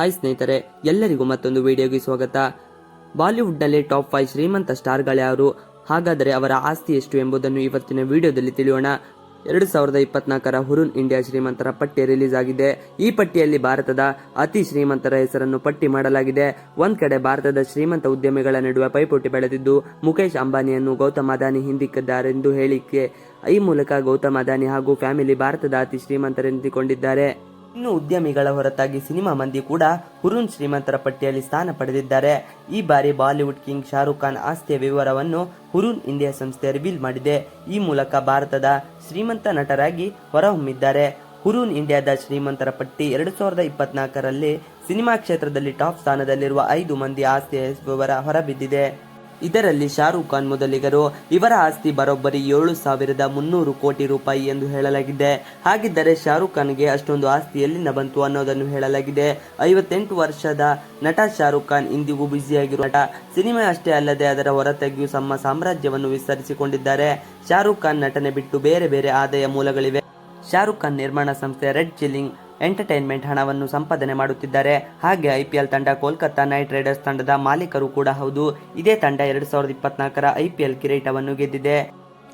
Hi ಸ್ನೇಹಿತರೆ, ಎಲ್ಲರಿಗೂ ಮತ್ತೊಂದು ವಿಡಿಯೋಗೆ ಸ್ವಾಗತ. ಬಾಲಿವುಡ್ನಲ್ಲಿ ಟಾಪ್ ಫೈವ್ ಶ್ರೀಮಂತ ಸ್ಟಾರ್ಗಳ್ಯಾರು ಹಾಗಾದರೆ ಅವರ ಆಸ್ತಿ ಎಷ್ಟು ಎಂಬುದನ್ನು ಇವತ್ತಿನ ವಿಡಿಯೋದಲ್ಲಿ ತಿಳಿಯೋಣ. ಎರಡು ಸಾವಿರದ ಇಪ್ಪತ್ನಾಲ್ಕರ ಹುರುನ್ ಇಂಡಿಯಾ ಶ್ರೀಮಂತರ ಪಟ್ಟಿ ರಿಲೀಸ್ ಆಗಿದೆ. ಈ ಪಟ್ಟಿಯಲ್ಲಿ ಭಾರತದ ಅತಿ ಶ್ರೀಮಂತರ ಹೆಸರನ್ನು ಪಟ್ಟಿ ಮಾಡಲಾಗಿದೆ. ಒಂದ್ ಕಡೆ ಭಾರತದ ಶ್ರೀಮಂತ ಉದ್ಯಮಿಗಳ ನಡುವೆ ಪೈಪೋಟಿ ಬೆಳೆದಿದ್ದು ಮುಖೇಶ್ ಅಂಬಾನಿಯನ್ನು ಗೌತಮ್ ಅದಾನಿ ಹಿಂದಿಕ್ಕಿದ್ದಾರೆಂದು ಹೇಳಿಕೆ. ಈ ಮೂಲಕ ಗೌತಮ್ ಅದಾನಿ ಹಾಗೂ ಫ್ಯಾಮಿಲಿ ಭಾರತದ ಅತಿ ಶ್ರೀಮಂತರೆಂದುಕೊಂಡಿದ್ದಾರೆ. ಇನ್ನು ಉದ್ಯಮಿಗಳ ಹೊರತಾಗಿ ಸಿನಿಮಾ ಮಂದಿ ಕೂಡ ಹುರುನ್ ಶ್ರೀಮಂತರ ಪಟ್ಟಿಯಲ್ಲಿ ಸ್ಥಾನ ಪಡೆದಿದ್ದಾರೆ. ಈ ಬಾರಿ ಬಾಲಿವುಡ್ ಕಿಂಗ್ ಶಾರುಖ್ ಖಾನ್ ಆಸ್ತಿಯ ವಿವರವನ್ನು ಹುರುನ್ ಇಂಡಿಯಾ ಸಂಸ್ಥೆ ರಿವೀಲ್ ಮಾಡಿದೆ. ಈ ಮೂಲಕ ಭಾರತದ ಶ್ರೀಮಂತ ನಟರಾಗಿ ಹೊರಹೊಮ್ಮಿದ್ದಾರೆ. ಹುರೂನ್ ಇಂಡಿಯಾದ ಶ್ರೀಮಂತರ ಪಟ್ಟಿ ಎರಡು ಸಾವಿರದ ಇಪ್ಪತ್ನಾಲ್ಕರಲ್ಲಿ ಸಿನಿಮಾ ಕ್ಷೇತ್ರದಲ್ಲಿ ಟಾಪ್ ಸ್ಥಾನದಲ್ಲಿರುವ ಐದು ಮಂದಿ ಆಸ್ತಿಯ ವಿವರ ಹೊರಬಿದ್ದಿದೆ. ಇದರಲ್ಲಿ ಶಾರುಖ್ ಖಾನ್ ಮೊದಲಿಗರು, ಇವರ ಆಸ್ತಿ ಬರೋಬ್ಬರಿ ಏಳು ಸಾವಿರದ ಮುನ್ನೂರು ಕೋಟಿ ರೂಪಾಯಿ ಎಂದು ಹೇಳಲಾಗಿದೆ. ಹಾಗಿದ್ದರೆ ಶಾರುಖ್ ಖಾನ್ಗೆ ಅಷ್ಟೊಂದು ಆಸ್ತಿ ಎಲ್ಲಿಂದ ಬಂತು ಅನ್ನೋದನ್ನು ಹೇಳಲಾಗಿದೆ. ಐವತ್ತೆಂಟು ವರ್ಷದ ನಟ ಶಾರುಖ್ ಖಾನ್ ಇಂದಿಗೂ ಬ್ಯುಸಿಯಾಗಿರುವ ನಟ. ಸಿನಿಮಾ ಅಷ್ಟೇ ಅಲ್ಲದೆ ಅದರ ಹೊರತಾಗಿಯೂ ತಮ್ಮ ಸಾಮ್ರಾಜ್ಯವನ್ನು ವಿಸ್ತರಿಸಿಕೊಂಡಿದ್ದಾರೆ. ಶಾರುಖ್ ಖಾನ್ ನಟನೆ ಬಿಟ್ಟು ಬೇರೆ ಬೇರೆ ಆದಾಯ ಮೂಲಗಳಿವೆ. ಶಾರುಖ್ ಖಾನ್ ನಿರ್ಮಾಣ ಸಂಸ್ಥೆ ರೆಡ್ ಚಿಲ್ಲಿಂಗ್ ಎಂಟರ್ಟೈನ್ಮೆಂಟ್ ಹಣವನ್ನು ಸಂಪಾದನೆ ಮಾಡುತ್ತಿದ್ದಾರೆ. ಹಾಗೆ ಐಪಿಎಲ್ ತಂಡ ಕೋಲ್ಕತ್ತಾ ನೈಟ್ ರೈಡರ್ಸ್ ತಂಡದ ಮಾಲೀಕರು ಕೂಡ ಹೌದು. ಇದೇ ತಂಡ ಎರಡು ಸಾವಿರದ ಇಪ್ಪತ್ನಾಲ್ಕರ ಐಪಿಎಲ್ ಕಿರೀಟವನ್ನು ಗೆದ್ದಿದೆ.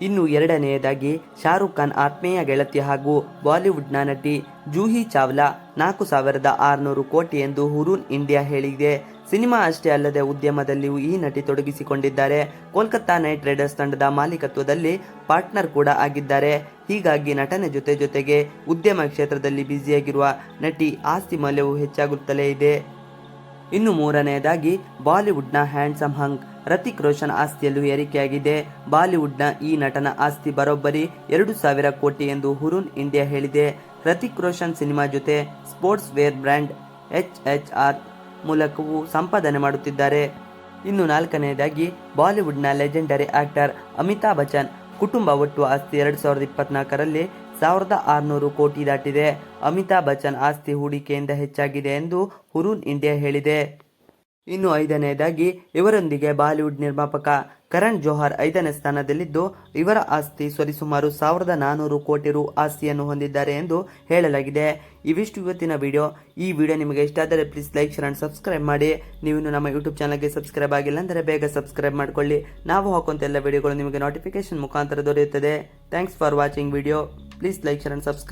ಇನ್ನು ಎರಡನೆಯದಾಗಿ ಶಾರುಖ್ ಖಾನ್ ಆತ್ಮೀಯ ಗೆಳತಿ ಹಾಗೂ ಬಾಲಿವುಡ್ನ ನಟಿ ಜೂಹಿ ಚಾವ್ಲಾ ನಾಲ್ಕು ಸಾವಿರದ ಆರುನೂರು ಕೋಟಿ ಎಂದು ಹುರೂನ್ ಇಂಡಿಯಾ ಹೇಳಿದೆ. ಸಿನಿಮಾ ಅಷ್ಟೇ ಅಲ್ಲದೆ ಉದ್ಯಮದಲ್ಲಿಯೂ ಈ ನಟಿ ತೊಡಗಿಸಿಕೊಂಡಿದ್ದಾರೆ. ಕೋಲ್ಕತ್ತಾ ನೈಟ್ ರೈಡರ್ಸ್ ತಂಡದ ಮಾಲೀಕತ್ವದಲ್ಲಿ ಪಾರ್ಟ್ನರ್ ಕೂಡ ಆಗಿದ್ದಾರೆ. ಹೀಗಾಗಿ ನಟನೆ ಜೊತೆ ಜೊತೆಗೆ ಉದ್ಯಮ ಕ್ಷೇತ್ರದಲ್ಲಿ ಬ್ಯುಸಿಯಾಗಿರುವ ನಟಿ ಆಸ್ತಿ ಮೌಲ್ಯವು ಹೆಚ್ಚಾಗುತ್ತಲೇ ಇದೆ. ಇನ್ನು ಮೂರನೆಯದಾಗಿ, ಬಾಲಿವುಡ್ನ ಹ್ಯಾಂಡ್ಸಮ್ ಹಂಗ್ ರತಿಕ್ ರೋಷನ್ ಆಸ್ತಿಯಲ್ಲೂ ಏರಿಕೆಯಾಗಿದೆ. ಬಾಲಿವುಡ್ನ ಈ ನಟನ ಆಸ್ತಿ ಬರೋಬ್ಬರಿ ಎರಡು ಸಾವಿರ ಕೋಟಿ ಎಂದು ಹುರುನ್ ಇಂಡಿಯಾ ಹೇಳಿದೆ. ರತಿಕ್ ರೋಷನ್ ಸಿನಿಮಾ ಜೊತೆ sportswear brand H H R ಮೂಲಕವೂ ಸಂಪಾದನೆ ಮಾಡುತ್ತಿದ್ದಾರೆ. ಇನ್ನು ನಾಲ್ಕನೆಯದಾಗಿ, ಬಾಲಿವುಡ್ನ ಲೆಜೆಂಡರಿ ಆಕ್ಟರ್ ಅಮಿತಾಬ್ ಬಚ್ಚನ್ ಕುಟುಂಬ ಒಟ್ಟು ಆಸ್ತಿ ಎರಡು ಸಾವಿರದ ಇಪ್ಪತ್ನಾಲ್ಕರಲ್ಲಿ ಸಾವಿರದ ಆರುನೂರು ಕೋಟಿ ದಾಟಿದೆ. ಅಮಿತಾಬ್ ಬಚ್ಚನ್ ಆಸ್ತಿ ಹೂಡಿಕೆಯಿಂದ ಹೆಚ್ಚಾಗಿದೆ ಎಂದು ಹುರೂನ್ ಇಂಡಿಯಾ ಹೇಳಿದೆ. ಇನ್ನು ಐದನೆಯದಾಗಿ ಇವರೊಂದಿಗೆ ಬಾಲಿವುಡ್ ನಿರ್ಮಾಪಕ ಕರಣ್ ಜೋಹರ್ ಐದನೇ ಸ್ಥಾನದಲ್ಲಿದ್ದು, ಇವರ ಆಸ್ತಿ ಸರಿಸುಮಾರು ಸಾವಿರದ ನಾನೂರು ಕೋಟಿ ರು ಆಸ್ತಿಯನ್ನು ಹೊಂದಿದ್ದಾರೆ ಎಂದು ಹೇಳಲಾಗಿದೆ. ಇವಿಷ್ಟು ಇವತ್ತಿನ ವಿಡಿಯೋ. ಈ ವಿಡಿಯೋ ನಿಮಗೆ ಇಷ್ಟ ಆದರೆ please like, share and subscribe ಮಾಡಿ. ನೀವು ನಮ್ಮ ಯೂಟ್ಯೂಬ್ ಚಾನಲ್ಗೆ ಸಬ್ಸ್ಕ್ರೈಬ್ ಆಗಿಲ್ಲ ಅಂದರೆ ಬೇಗ ಸಬ್ಸ್ಕ್ರೈಬ್ ಮಾಡಿಕೊಳ್ಳಿ. ನಾವು ಹಾಕುವಂಥ ಎಲ್ಲ ವಿಡಿಯೋಗಳು ನಿಮಗೆ ನೋಟಿಫಿಕೇಶನ್ ಮುಖಾಂತರ ದೊರೆಯುತ್ತದೆ. Thanks for watching video please like share and subscribe